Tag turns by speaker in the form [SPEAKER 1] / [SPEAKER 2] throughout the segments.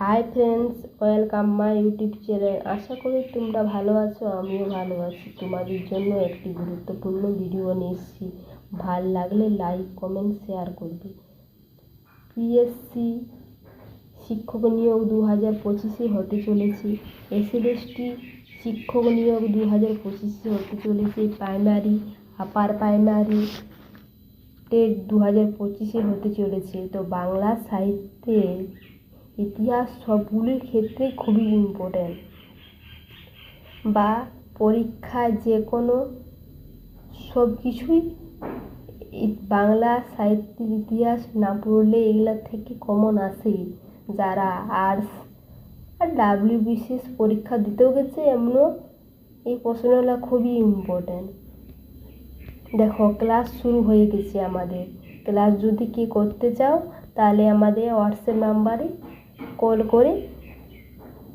[SPEAKER 1] Hi friends welcome my YouTube channel আশা করি তোমরা ভালো আছো, আমিও ভালো আছি। তোমাদের জন্য একটি গুরুত্বপূর্ণ ভিডিও নিয়ে এসেছি। ভালো লাগলে লাইক কমেন্ট শেয়ার করবে। পিএসসি শিক্ষক নিয়োগ দু হাজার পঁচিশে হতে চলেছে। এসএলএসটি শিক্ষক নিয়োগ দু হাজার পঁচিশে হতে চলেছে। প্রাইমারি আপার প্রাইমারি টেট দু হাজার পঁচিশে হতে চলেছে। তো বাংলা সাহিত্যের ইতিহাস সবগুলির ক্ষেত্রে খুবই ইম্পর্ট্যান্ট বা পরীক্ষায় যে কোনো সব কিছুই বাংলা সাহিত্যের ইতিহাস না পড়লে এগুলা থেকে কমন আসেই যারা আর্টস আর ডাব্লিউ বিসিএস পরীক্ষা দিতেও গেছে, এমনও এই প্রশ্নগুলো খুবই ইম্পর্ট্যান্ট দেখো ক্লাস শুরু হয়ে গেছে আমাদের। ক্লাস যদি কি করতে চাও, তাহলে আমাদের হোয়াটসঅ্যাপ নাম্বারে কল করে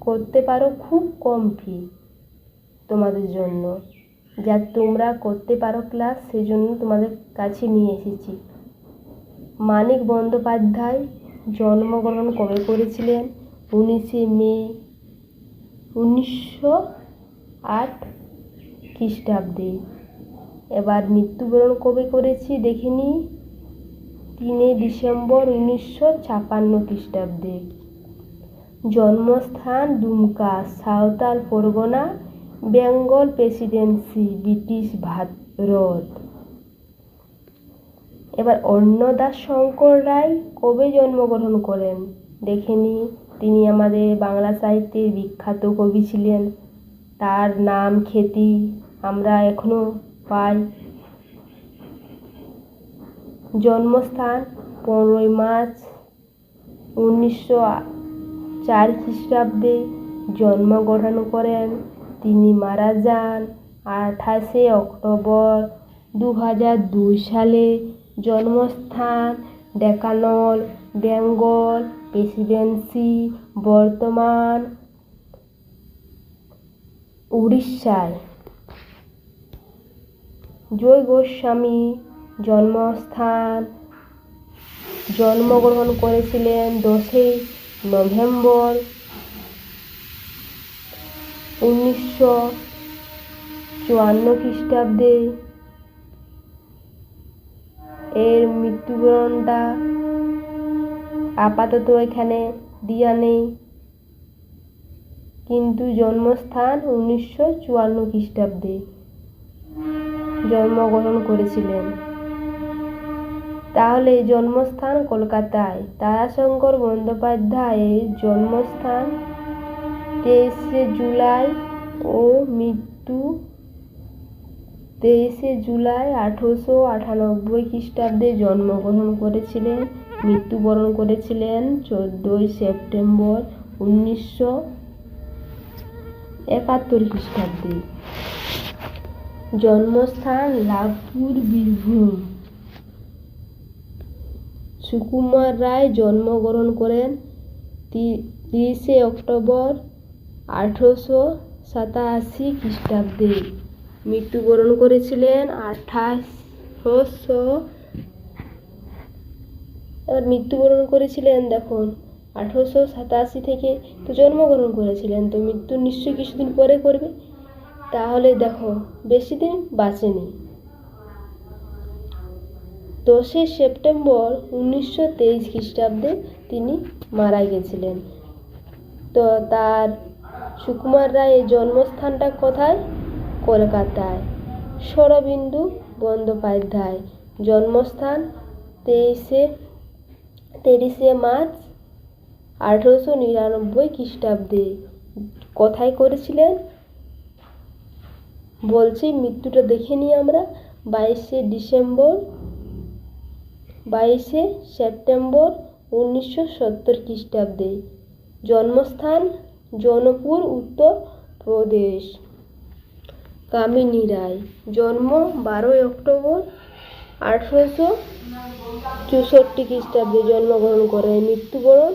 [SPEAKER 1] করতে পারো খুব কম ফি তোমাদের জন্য। যা তোমরা করতে পারো ক্লাস সেই জন্য তোমাদের কাছে নিয়ে এসেছি। মানিক বন্দ্যোপাধ্যায় জন্মগ্রহণ কবে করেছিলেন? উনিশে মে উনিশশো আট খ্রিস্টাব্দে। এবার মৃত্যুবরণ কবে করেছি দেখে নিই তিনে ডিসেম্বর উনিশশো ছাপান্ন খ্রিস্টাব্দে। জন্মস্থান Dumka, Santhal Pargana, Bengal Presidency, British Bharat. এবার অন্নদাস শঙ্কর রায় কবে জন্মগ্রহণ করেন? দেখে নিই তিনি আমাদের বাংলা সাহিত্যের বিখ্যাত কবি ছিলেন। তার নাম খ্যাতি আমরা এখনও পাই। জন্মস্থান পনেরোই মার্চ উনিশশো চার খ্রিস্টাব্দে জন্মগ্রহণ করেন। তিনি মারা যান আঠাশে অক্টোবর দু হাজার দুই সালে। জন্মস্থান ডেকানল, বেঙ্গল, প্রেসিডেন্সি, বর্তমান উড়িষ্যায়। জয় গোস্বামী জন্মস্থান, জন্মগ্রহণ করেছিলেন দশই নভেম্বর উনিশশো চুয়ান্ন খ্রিস্টাব্দে এর মৃত্যুবরণটা আপাতত এখানে দিয়া নেই। কিন্তু জন্মস্থান উনিশশো চুয়ান্ন খ্রিস্টাব্দে জন্মগ্রহণ করেছিলেন। তাহলে জন্মস্থান কলকাতায়। তারাশঙ্কর বন্দ্যোপাধ্যায়ের জন্মস্থান তেইশে জুলাই ও মৃত্যু তেইশে জুলাই আঠেরোশো আটানব্বই খ্রিস্টাব্দে জন্মগ্রহণ করেছিলেন, মৃত্যুবরণ করেছিলেন চোদ্দোই সেপ্টেম্বর উনিশশো একাত্তর খ্রিস্টাব্দে। জন্মস্থান লাভপুর বীরভূম। সুকুমার রায় জন্মগ্রহণ করেন তিরিশে অক্টোবর আঠেরোশো সাতাশি খ্রিস্টাব্দে। মৃত্যুবরণ করেছিলেন আঠাশশো মৃত্যুবরণ করেছিলেন দেখুন, আঠেরোশো সাতাশি থেকে তো জন্মগ্রহণ করেছিলেন, তো মৃত্যু নিশ্চয়ই কিছুদিন পরে করবে। তাহলে দেখো, বেশি দিন বাঁচেনি। দশই সেপ্টেম্বর উনিশশো তেইশ খ্রিস্টাব্দে তিনি মারা গেছিলেন। তো তার সুকুমার রায়ের জন্মস্থানটা কোথায়? কলকাতায়। শরবিন্দু বন্দ্যোপাধ্যায় জন্মস্থান তেইশে তেইশে মার্চ আঠেরোশো নিরানব্বই খ্রিস্টাব্দে। কোথায় করেছিলেন? বলছি মৃত্যুটা দেখে নিই আমরা। বাইশে ডিসেম্বর বাইশে সেপ্টেম্বর উনিশশো সত্তর খ্রিস্টাব্দে। জন্মস্থান জৌনপুর, উত্তর প্রদেশ। কামিনী রায়, জন্ম বারোই অক্টোবর আঠেরোশো চৌষট্টি খ্রিস্টাব্দে জন্মগ্রহণ করেন। মৃত্যুবরণ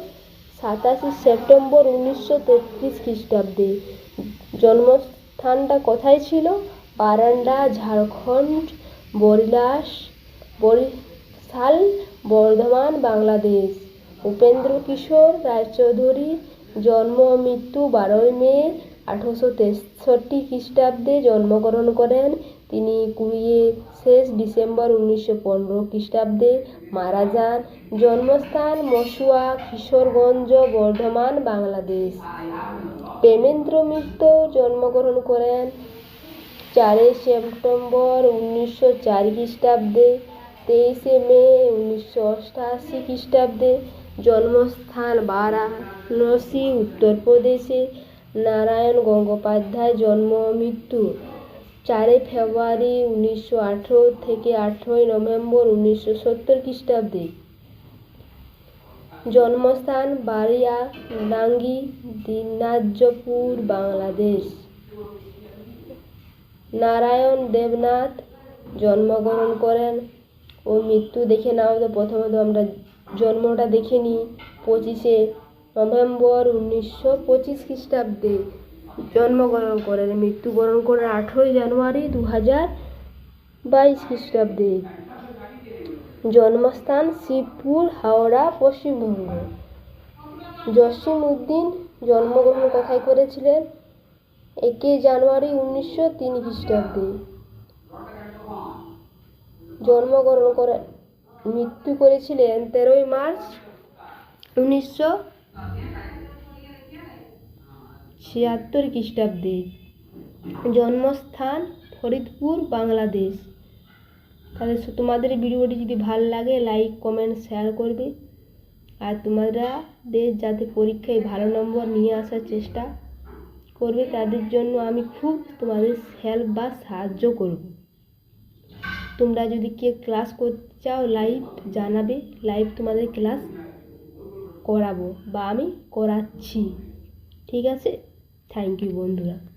[SPEAKER 1] সাতাশে সেপ্টেম্বর উনিশশো তেত্রিশ খ্রিস্টাব্দে। জন্মস্থানটা কোথায় ছিল? বারান্ডা ঝাড়খণ্ড, বরিলাস বরিশাল বর্ধমান, বাংলাদেশ। উপেন্দ্র কিশোর রায়চৌধুরী জন্ম মৃত্যু বারোই মে, আঠারোশো তেষট্টি খ্রিস্টাব্দে জন্মগ্রহণ করেন। তিনি কুড়িয়ে শেষ ডিসেম্বর উনিশশো পনেরো খ্রিস্টাব্দে মারা যান। জন্মস্থান মসুয়া কিশোরগঞ্জ, বর্ধমান, বাংলাদেশ। প্রেমেন্দ্র মিত্র জন্মগ্রহণ করেন। চারই সেপ্টেম্বর উনিশশো চার খ্রিস্টাব্দে তেইশে মে উনিশশো অষ্টআশি খ্রিস্টাব্দে জন্মস্থান বারাণসী, উত্তরপ্রদেশে। নারায়ণ গঙ্গোপাধ্যায় জন্ম, মৃত্যু চারই ফেব্রুয়ারি উনিশশো আঠেরো থেকে আঠেরোই নভেম্বর উনিশশো সত্তর খ্রিস্টাব্দে। জন্মস্থান বাড়িয়া ডাঙ্গি দিনাজপুর, বাংলাদেশ। নারায়ণ দেবনাথ জন্মগ্রহণ করেন ও মৃত্যু দেখে নাও তো প্রথমত আমরা জন্মটা দেখে নিই পঁচিশে নভেম্বর উনিশশো পঁচিশ খ্রিস্টাব্দে জন্মগ্রহণ করেন মৃত্যুবরণ করেন আঠেরোই জানুয়ারি দু হাজার বাইশ খ্রিস্টাব্দে। জন্মস্থান শিবপুর হাওড়া, পশ্চিমবঙ্গ। জসিম উদ্দিন জন্মগ্রহণ কোথায় করেছিলেন? একে জানুয়ারি উনিশশো তিন খ্রিস্টাব্দে। জন্মগ্রহণ করে, মৃত্যু করেছিলেন তেরোই মার্চ উনিশশো ছিয়াত্তর খ্রিস্টাব্দে। জন্মস্থান ফরিদপুর, বাংলাদেশ। তাহলে তোমাদের ভিডিওটি যদি ভালো লাগে লাইক কমেন্ট শেয়ার করবে। আর তোমাদের যাতে পরীক্ষায় ভালো নম্বর নিয়ে আসার চেষ্টা করবে, তাদের জন্য আমি খুব তোমাদের হেল্প বা সাহায্য করব। তোমরা যদি কে ক্লাস করতে চাও লাইভ জানাবে লাইভ তোমাদের ক্লাস করাবো বা আমি করাচ্ছি। ঠিক আছে? থ্যাংক ইউ বন্ধুরা।